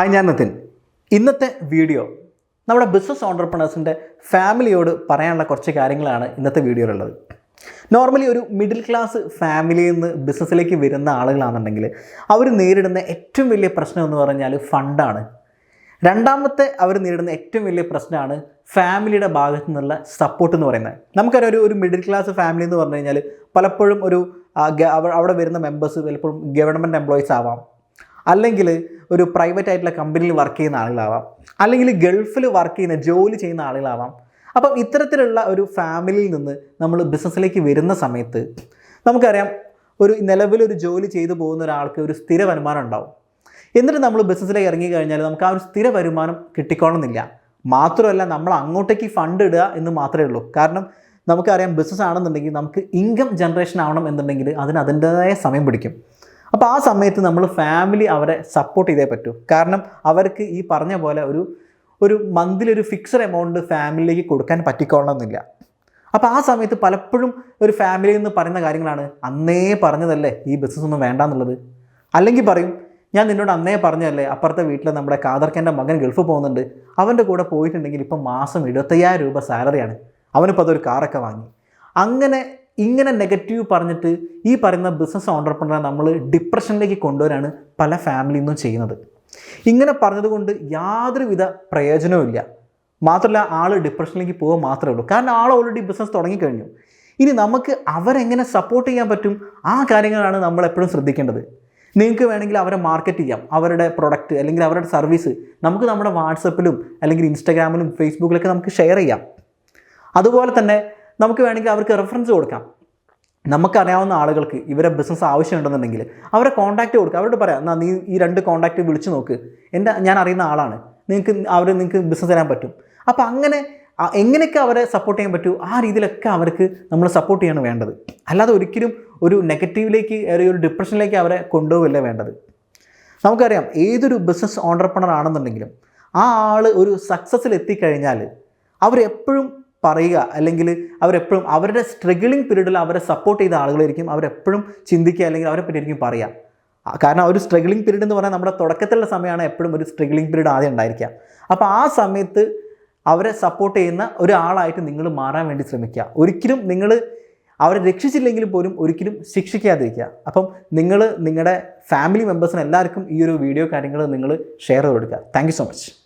Hi ഞാൻ നിതിൻ. ഇന്നത്തെ video നമ്മുടെ ബിസിനസ് ഓണ്ടർപ്രണേഴ്സിന്റെ ഫാമിലിയോട് പറയാനുള്ള കുറച്ച് കാര്യങ്ങളാണ് ഇന്നത്തെ വീഡിയോയിലുള്ളത്. നോർമലി ഒരു മിഡിൽ ക്ലാസ് ഫാമിലിയിൽ നിന്ന് ബിസിനസ്സിലേക്ക് വരുന്ന ആളുകളാണെന്നുണ്ടെങ്കിൽ അവർ നേരിടുന്ന ഏറ്റവും വലിയ പ്രശ്നം എന്ന് പറഞ്ഞാൽ ഫണ്ടാണ് രണ്ടാമത്തെ അവർ നേരിടുന്ന ഏറ്റവും വലിയ പ്രശ്നമാണ് ഫാമിലിയുടെ ഭാഗത്തു നിന്നുള്ള സപ്പോർട്ട് എന്ന് പറയുന്നത്. നമുക്കറിയാം ഒരു ഒരു മിഡിൽ ക്ലാസ് ഫാമിലി എന്ന് പറഞ്ഞു കഴിഞ്ഞാൽ പലപ്പോഴും ഒരു അവിടെ വരുന്ന മെമ്പേഴ്സ് പലപ്പോഴും ഗവൺമെന്റ് എംപ്ലോയീസ് ആവാം. അല്ലെങ്കിൽ ഒരു പ്രൈവറ്റ് ആയിട്ടുള്ള കമ്പനിയിൽ വർക്ക് ചെയ്യുന്ന ആളുകളാവാം. അല്ലെങ്കിൽ ഗൾഫിൽ വർക്ക് ചെയ്യുന്ന ജോലി ചെയ്യുന്ന ആളുകളാവാം. അപ്പം ഇത്തരത്തിലുള്ള ഒരു ഫാമിലിയിൽ നിന്ന് നമ്മൾ ബിസിനസ്സിലേക്ക് വരുന്ന സമയത്ത് നമുക്കറിയാം ഒരു നിലവിലൊരു ജോലി ചെയ്തു പോകുന്ന ഒരാൾക്ക് ഒരു സ്ഥിര വരുമാനം ഉണ്ടാവും. എന്നിട്ട് നമ്മൾ ബിസിനസ്സിലേക്ക് ഇറങ്ങി കഴിഞ്ഞാൽ നമുക്ക് ആ ഒരു സ്ഥിര വരുമാനം കിട്ടിക്കോണമെന്നില്ല മാത്രമല്ല നമ്മൾ അങ്ങോട്ടേക്ക് ഫണ്ട് ഇടുക എന്ന് മാത്രമേ ഉള്ളൂ. കാരണം നമുക്കറിയാം ബിസിനസ് ആണെന്നുണ്ടെങ്കിൽ നമുക്ക് ഇൻകം ജനറേഷൻ ആവണം എന്നുണ്ടെങ്കിൽ അതിന് അതിന്റേതായ സമയം പിടിക്കും. അപ്പോൾ ആ സമയത്ത് നമ്മൾ ഫാമിലി അവരെ സപ്പോർട്ട് ചെയ്തേ പറ്റൂ. കാരണം അവർക്ക് ഈ പറഞ്ഞ പോലെ ഒരു ഒരു മന്തിലി ഒരു ഫിക്സഡ് എമൗണ്ട് ഫാമിലിയിലേക്ക് കൊടുക്കാൻ പറ്റിക്കോളണമെന്നില്ല അപ്പോൾ ആ സമയത്ത് പലപ്പോഴും ഒരു ഫാമിലിയിൽ നിന്ന് പറയുന്ന കാര്യങ്ങളാണ് അന്നേ പറഞ്ഞതല്ലേ ഈ ബിസിനസ് ഒന്നും വേണ്ട എന്നുള്ളത് അല്ലെങ്കിൽ പറയും ഞാൻ നിന്നോട് അന്നേ പറഞ്ഞതല്ലേ അപ്പുറത്തെ വീട്ടിലെ നമ്മുടെ കാതർക്കന്റെ മകൻ ഗൾഫ് പോകുന്നുണ്ട്. അവന്റെ കൂടെ പോയിട്ടുണ്ടെങ്കിൽ ഇപ്പം മാസം എഴുപത്തയ്യായിരം രൂപ സാലറിയാണ് അവനിപ്പോൾ അതൊരു കാറൊക്കെ വാങ്ങി. അങ്ങനെ ഇങ്ങനെ നെഗറ്റീവ് പറഞ്ഞിട്ട് ഈ പറയുന്ന ബിസിനസ് ഓണ്ടർപ്രണറെ നമ്മൾ ഡിപ്രഷനിലേക്ക് കൊണ്ടുവരാണ് പല ഫാമിലിയിൽ നിന്നും ചെയ്യുന്നത്. ഇങ്ങനെ പറഞ്ഞതുകൊണ്ട് യാതൊരുവിധ പ്രയോജനവും മാത്രമല്ല ആൾ ഡിപ്രഷനിലേക്ക് പോകുക മാത്രമേ ഉള്ളൂ. കാരണം ആൾ ഓൾറെഡി ബിസിനസ് തുടങ്ങിക്കഴിഞ്ഞു. ഇനി നമുക്ക് അവരെങ്ങനെ സപ്പോർട്ട് ചെയ്യാൻ പറ്റും? ആ കാര്യങ്ങളാണ് നമ്മൾ എപ്പോഴും ശ്രദ്ധിക്കേണ്ടത്. നിങ്ങൾക്ക് വേണമെങ്കിൽ അവരെ മാർക്കറ്റ് ചെയ്യാം. അവരുടെ പ്രൊഡക്റ്റ് അല്ലെങ്കിൽ അവരുടെ സർവീസ് നമുക്ക് നമ്മുടെ വാട്സപ്പിലും അല്ലെങ്കിൽ ഇൻസ്റ്റാഗ്രാമിലും ഫേസ്ബുക്കിലൊക്കെ നമുക്ക് ഷെയർ ചെയ്യാം. അതുപോലെ തന്നെ നമുക്ക് വേണമെങ്കിൽ അവർക്ക് റെഫറൻസ് കൊടുക്കാം. നമുക്കറിയാവുന്ന ആളുകൾക്ക് ഇവരെ ബിസിനസ് ആവശ്യമുണ്ടെന്നുണ്ടെങ്കിൽ അവരെ കോൺടാക്റ്റ് കൊടുക്കുക അവരോട് പറയാം എന്നാൽ നീ ഈ രണ്ട് കോൺടാക്റ്റ് വിളിച്ചു നോക്ക്. എന്റെ ഞാൻ അറിയുന്ന ആളാണ്. നിങ്ങൾക്ക് അവർ നിങ്ങൾക്ക് ബിസിനസ് തരാൻ പറ്റും. അപ്പോൾ അങ്ങനെ എങ്ങനെയൊക്കെ അവരെ സപ്പോർട്ട് ചെയ്യാൻ പറ്റൂ? ആ രീതിയിലൊക്കെ അവർക്ക് നമ്മൾ സപ്പോർട്ട് ചെയ്യാണ് വേണ്ടത്. അല്ലാതെ ഒരിക്കലും ഒരു നെഗറ്റീവിലേക്ക് ഒരു ഡിപ്രഷനിലേക്ക് അവരെ കൊണ്ടുപോകില്ല വേണ്ടത്. നമുക്കറിയാം ഏതൊരു ബിസിനസ് ഓണ്ടർപ്രണർ ആണെന്നുണ്ടെങ്കിലും ആ ആൾ ഒരു സക്സസ്സിൽ എത്തിക്കഴിഞ്ഞാൽ അവരെപ്പോഴും പറയുക. അല്ലെങ്കിൽ അവരെപ്പോഴും അവരുടെ സ്ട്രഗിളിങ് പീരീഡിൽ അവരെ സപ്പോർട്ട് ചെയ്ത ആളുകളായിരിക്കും അവരെപ്പോഴും ചിന്തിക്കുക അല്ലെങ്കിൽ അവരെ പറ്റിയായിരിക്കും പറയുക. കാരണം ഒരു സ്ട്രഗിളിങ് പീരീഡ് എന്ന് പറഞ്ഞാൽ നമ്മുടെ തുടക്കത്തിലുള്ള സമയമാണ് എപ്പോഴും ഒരു സ്ട്രഗിളിങ് പീരീഡ് ആദ്യം ഉണ്ടായിരിക്കുക. അപ്പോൾ ആ സമയത്ത് അവരെ സപ്പോർട്ട് ചെയ്യുന്ന ഒരാളായിട്ട് നിങ്ങൾ മാറാൻ വേണ്ടി ശ്രമിക്കുക. ഒരിക്കലും നിങ്ങൾ അവരെ രക്ഷിച്ചില്ലെങ്കിൽ പോലും ഒരിക്കലും ശിക്ഷിക്കാതിരിക്കുക. അപ്പം നിങ്ങൾ നിങ്ങളുടെ ഫാമിലി മെമ്പേഴ്സിന് എല്ലാവർക്കും ഈ ഒരു വീഡിയോ കാര്യങ്ങൾ നിങ്ങൾ ഷെയർ ചെയ്ത് കൊടുക്കുക. Thank so much